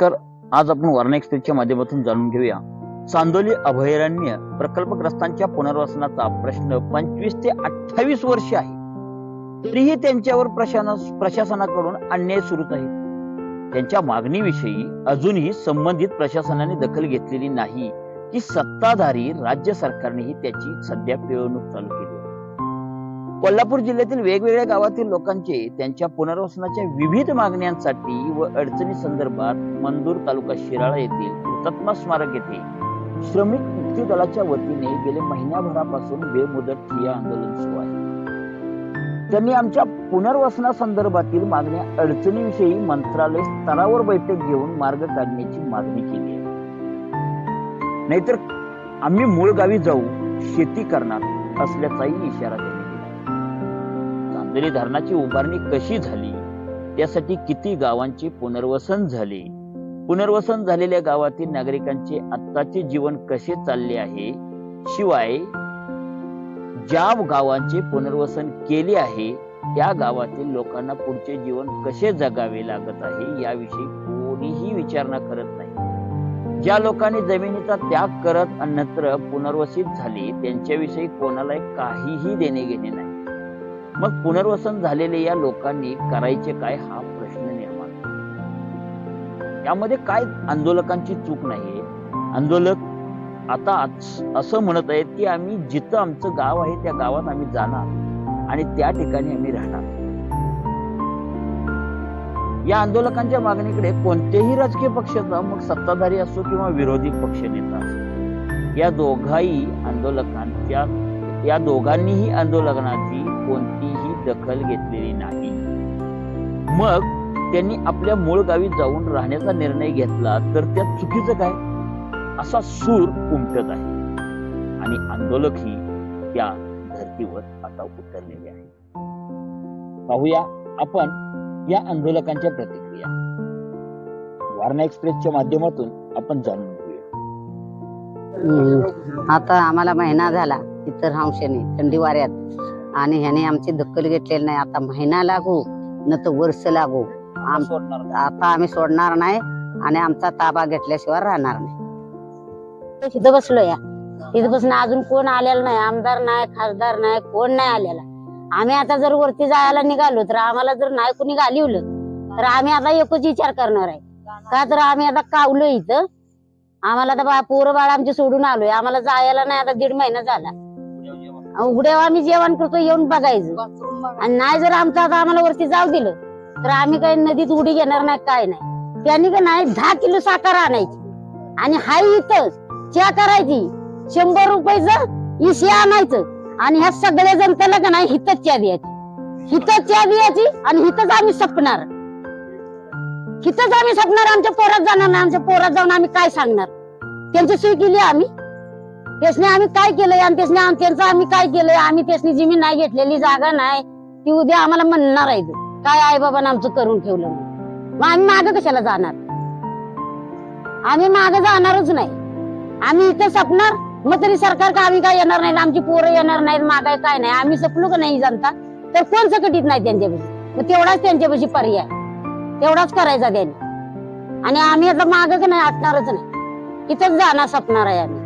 नमस्कार. आज आपण वारणा एक्सप्रेसच्या माध्यमातून जाणून घेऊया. चांदोली अभयारण्य प्रकल्पग्रस्तांच्या पुनर्वसनाचा प्रश्न पंचवीस ते अठ्ठावीस वर्ष आहे. तरीही त्यांच्यावर प्रशासन प्रशासनाकडून अन्याय सुरूच आहे. त्यांच्या मागणीविषयी अजूनही संबंधित प्रशासनाने दखल घेतलेली नाही. की सत्ताधारी राज्य सरकारनेही त्याची सध्या पिळवणूक चालू केली. कोल्हापूर जिल्ह्यातील वेगवेगळ्या गावातील लोकांचे त्यांच्या पुनर्वसनाच्या विविध मागण्यांसाठी व अडचणी संदर्भात मंदूर तालुका शिराळा येथील हुतात्मा स्मारक येथे श्रमिक मुक्ती दलाच्या वतीने गेले महिन्याभरापासून बेमुदत ठिय्या आंदोलन सुरू आहे. त्यांनी आमच्या पुनर्वसना संदर्भातील मागण्या अडचणीविषयी मंत्रालय स्तरावर बैठक घेऊन मार्ग काढण्याची मागणी केली आहे. नाहीतर आम्ही मूळ गावी जाऊ शेती करणार असल्याचाही इशारा दिला. चांदोली धरणाची उभारणी कशी झाली? त्यासाठी किती गावांचे पुनर्वसन झाले? पुनर्वसन झालेल्या गावातील नागरिकांचे आत्ताचे जीवन कसे चालले आहे? शिवाय ज्या गावांचे पुनर्वसन केले आहे त्या गावातील लोकांना पुढचे जीवन कसे जगावे लागत आहे याविषयी कोणीही विचारणा करत नाही. ज्या लोकांनी जमिनीचा त्याग करत अन्यत्र पुनर्वसित झाले त्यांच्याविषयी कोणाला काहीही देणे घेणे नाही. मग पुनर्वसन झालेले या लोकांनी करायचे काय हा प्रश्न निर्माण यामध्ये काय आंदोलकांची चूक नाहीये आंदोलक आता असं म्हणत आहेत की आम्ही जिथं आमचं गाव आहे त्या गावात आम्ही जाणार आणि त्या ठिकाणी आम्ही राहणार. या आंदोलकांच्या मागणीकडे कोणतेही राजकीय पक्षाचा मग सत्ताधारी असो किंवा विरोधी पक्ष नेता असो. या दोघाही आंदोलकांच्या या दोघांनीही आंदोलनाची कोणतीही दखल घेतलेली नाही. मग त्यांनी आपल्या मूळ गावी जाऊन राहण्याचा निर्णय घेतला तर त्या चुकीचं काय? असा सूर उमटत आहे. आणि आंदोलकही त्या धर्तीवर आता उतरलेले आहे पाहूया आपण या आंदोलकांच्या प्रतिक्रिया. वारणा एक्सप्रेसच्या माध्यमातून आपण जाणून घेऊया. हम्म. आता आम्हाला महिना झाला इतर हंशेने थंडी वाऱ्यात. आणि ह्याने आमची दखल घेतलेली नाही. आता महिना लागू न तर वर्ष लागू. आता आम्ही सोडणार नाही आणि आमचा ताबा घेतल्याशिवाय राहणार नाही. इथं बसलो या. इथं बसून अजून कोण आलेलं नाही? आमदार नाही खासदार नाही कोण नाही आलेला? आम्ही आता जर वरती जायला निघालो तर आम्हाला जर नाही कोणी घालिवलं तर आम्ही आता एकच विचार करणार आहे. का तर आम्ही आता कावलो इथं. आम्हाला आता बा पोरं बाळ आमचे सोडून आलोय. आम्हाला जायला नाही आता दीड महिना झाला. उघड्यावर आम्ही जेवण करतो येऊन बघायचं. आणि नाही जर आमचं आता आम्हाला वरती जाऊ दिलं तर आम्ही काही नदीत उडी घेणार नाही काय नाही. त्यांनी का नाही दहा किलो साखर आणायची. आणि हाय इथं च्या करायची. शंभर रुपयाचं इशे आणायचं. आणि ह्या सगळ्या जनतेला का नाही हितच च्या द्यायची. हितच च्या द्यायची आणि हितच आम्ही सपणार. हितच आम्ही सपणार आमच्या पोरात जाणार नाही आमच्या पोरात जाऊन आम्ही काय सांगणार? त्यांची सोय केली आम्ही. त्यासने आम्ही काय केलंय? आणि त्यासने आम- त्यांचं आम्ही काय केलंय? आम्ही त्यासनी जमीन नाही घेतलेली जागा नाही. ती उद्या आम्हाला म्हणणार आहे काय आई बाबांना आमचं करून ठेवलं मग आम्ही माग कशाला जाणार? आम्ही मागं जाणारच नाही. आम्ही इथं सपणार? मग तरी सरकार का आम्ही काय येणार नाही आमची पोरं येणार नाहीत मागाय काय नाही. आम्ही सपलो का नाही जनता? तर कोण सकटीत नाही त्यांच्यापाशी? मग तेवढाच त्यांच्यापाशी पर्याय. तेवढाच करायचा त्यांनी. आणि आम्ही आता माग का नाही? हटणारच नाही. इथंच जाणार सपणार आहे आम्ही.